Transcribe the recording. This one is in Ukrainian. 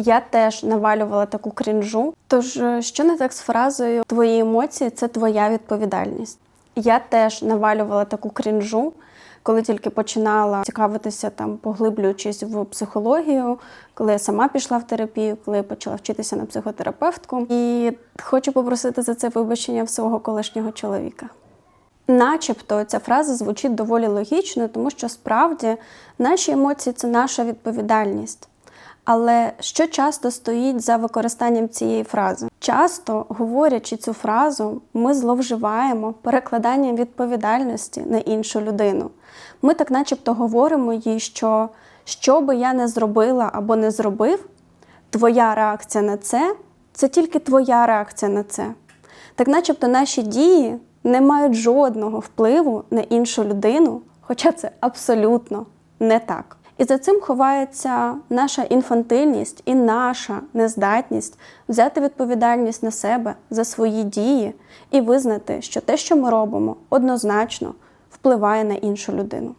Я теж навалювала таку крінжу. Тож, е, що не так з фразою Твої емоції це твоя відповідальність. Я теж навалювала таку крінжу, коли тільки починала цікавитися там, поглиблюючись в психологію, коли я сама пішла в терапію, коли я почала вчитися на психотерапевтку. І хочу попросити за це вибачення свого колишнього чоловіка. Начебто ця фраза звучить доволі логічно, тому що справді наші емоції це наша відповідальність. Але що часто стоїть за використанням цієї фрази? Часто, говорячи цю фразу, ми зловживаємо перекладанням відповідальності на іншу людину. Ми так начебто говоримо їй, що що би я не зробила або не зробив, твоя реакція на це це тільки твоя реакція на це. Так начебто наші дії не мають жодного впливу на іншу людину, хоча це абсолютно не так. І за цим ховається наша інфантильність і наша нездатність взяти відповідальність на себе за свої дії і визнати, що те, що ми робимо, однозначно впливає на іншу людину.